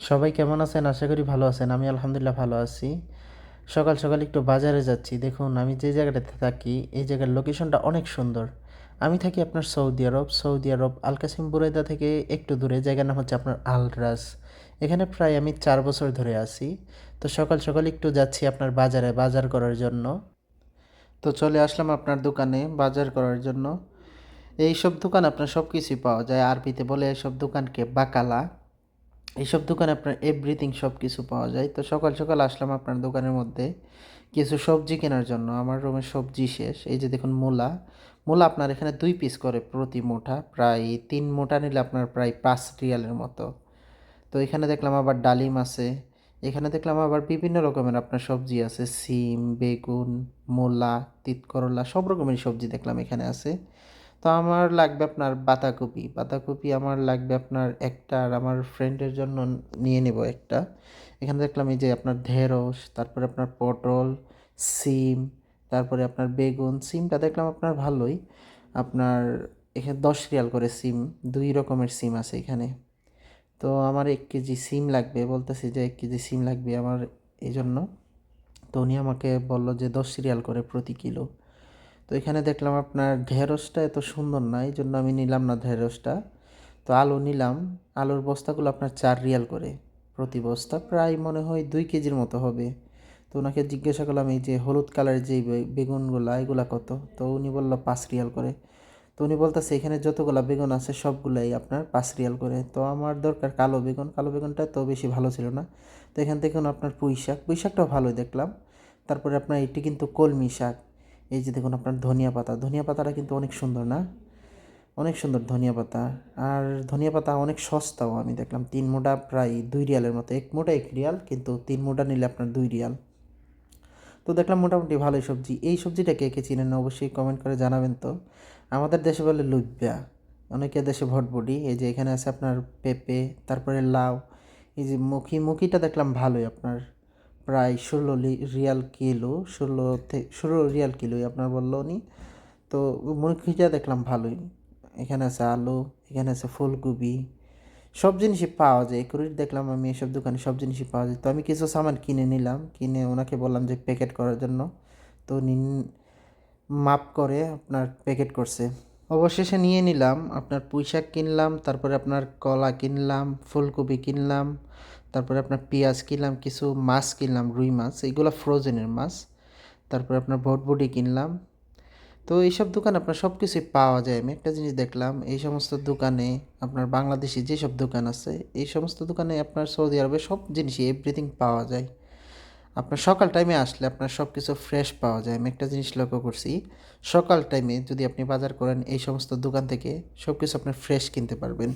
সবাই কেমন আছেন? আশা করি ভালো আছেন। আমি আলহামদুলিল্লাহ ভালো আছি। সকাল সকাল একটু বাজারে যাচ্ছি। দেখুন, আমি যে জায়গাটাতে থাকি, এই জায়গার লোকেশনটা অনেক সুন্দর। আমি থাকি আপনার Saudi Arab. Saudi Arab Al Qassim Buraidah থেকে একটু দূরে। জায়গার নাম হচ্ছে আপনার আলরাস। এখানে প্রায় আমি চার বছর ধরে আছি। তো সকাল সকাল একটু যাচ্ছি আপনার বাজারে, বাজার করার জন্য। তো চলে আসলাম আপনার দোকানে বাজার করার জন্য। এইসব দোকান আপনার সব কিছুই পাওয়া যায়। আরবিতে বলে এইসব দোকানকে বাকালা। এইসব দোকানে আপনার এভরিথিং সব কিছু পাওয়া যায়। তো সকাল সকাল আসলাম আপনার দোকানের মধ্যে। কিছু সবজি কেনার জন্য। আমার রুমের সবজি শেষ। এই যে দেখুন মূলা। মূলা আপনার এখানে দুই পিস করে প্রতি মোটা। প্রায় তিন মোটা নিলে আপনার প্রায় পাঁচ রিয়ালের মতো। তো এখানে দেখলাম আবার ডালিম আছে। এখানে দেখলাম আবার বিভিন্ন রকমের আপনার সবজি আছে। সিম, বেগুন, মূলা তিত করলা সব রকমের সবজি দেখলাম এখানে আছে। তো আমার লাগবে আপনার বাঁধাকপি। বাঁধাকপি আমার লাগবে আপনার একটা আর আমার ফ্রেন্ডের জন্য নিয়ে নেব একটা। এখানে দেখলাম এই যে আপনার ঢেঁড়স, তারপরে আপনার পটল, সিম, তারপরে আপনার বেগুন, সিমটা দেখলাম আপনার ভালোই। আপনার এখানে দশ রিয়াল করে সিম, দুই রকমের সিম আছে এখানে। তো আমার এক কেজি সিম লাগবে, বলতেছি যে এক কেজি সিম লাগবে আমার এই জন্য। তো উনি আমাকে বলল যে দশ রিয়াল করে প্রতি কিলো। তো এখানে দেখলাম আপনার ঢেঁড়সটা এত সুন্দর না এই জন্য আমি নিলাম না ঢেঁড়সটা। তো আলু নিলাম, আলুর বস্তাগুলো আপনার চার রিয়াল করে। প্রতি বস্তা প্রায় মনে হয় দুই কেজির মতো হবে। তো ওনাকে জিজ্ঞাসা করলাম, এই যে হলুদ কালারের যে বেগুনগুলা, এগুলা কত? তো উনি বলল, পাঁচ রিয়াল করে। তো উনি বলতেছে, এখানে যতগুলা বেগুন আছে, সবগুলাই আপনার পাঁচ রিয়াল করে। তো আমার দরকার কালো বেগুন, কালো বেগুনটা তো বেশি ভালো ছিল না। তো এখান থেকে আপনার পুঁই শাক পুঁই শাকটাও ভালোই দেখলাম। তারপরে আপনার এটি কিন্তু কলমি শাক। এই যে দেখুন আপনার ধনিয়া পাতা, ধনিয়া পাতাটা কিন্তু অনেক সুন্দর না? অনেক সুন্দর ধনিয়া পাতা। আর ধনিয়া পাতা অনেক সস্তাও, আমি দেখলাম তিন মোটা প্রায় দুই রিয়ালের মতো। এক মোটা এক রিয়াল, কিন্তু তিন মোটা নিলে আপনার দুই রিয়াল। তো দেখলাম মোটামুটি ভালোই সবজি। এই সবজিটা কে কে চিনেন অবশ্যই কমেন্ট করে জানাবেন তো। আমাদের দেশে বলে লুব্যা অনেকের দেশে ভটভটি এই যে এখানে আছে আপনার পেঁপে, তারপরে লাউ, এই যে মুখি, মুখিটা দেখলাম ভালোই আপনার। প্রায় ষোলো রিয়াল কিলো, ষোলো থেকে ষোলো রিয়াল কিলোই আপনার বলল উনি। তো মুখিটা দেখলাম ভালোই। এখানে আছে আলু, এখানে আছে ফুলকপি, সব জিনিসই পাওয়া যায়। একুরেট দেখলাম আমি এসব দোকানে সব জিনিসই পাওয়া যায়। তো আমি কিছু সামান কিনে নিলাম, কিনে ওনাকে বললাম যে প্যাকেট করার জন্য। তো উনি মাপ করে আপনার প্যাকেট করছে। অবশেষে নিয়ে নিলাম, আপনার পুঁই শাক কিনলাম, তারপরে আপনার কলা কিনলাম, ফুলকপি কিনলাম তারপরে আপনার পেঁয়াজ কিনলাম, কিছু মাছ কিনলাম, রুই মাছ এইগুলো ফ্রোজেনের মাছ। তারপরে আপনার ভটভটি কিনলাম। তো এইসব দোকান আপনার সব কিছুই পাওয়া যায়। আমি একটা জিনিস দেখলাম, এই সমস্ত দোকানে আপনার বাংলাদেশি যেসব দোকান আছে, এই সমস্ত দোকানে আপনার সৌদি আরবে সব জিনিসই এভরিথিং পাওয়া যায়। আপনার সকাল টাইমে আসলে আপনার সব কিছু ফ্রেশ পাওয়া যায়। আমি একটা জিনিস লক্ষ্য করছি, সকাল টাইমে যদি আপনি বাজার করেন, এই সমস্ত দোকান থেকে সব কিছু আপনার ফ্রেশ কিনতে পারবেন।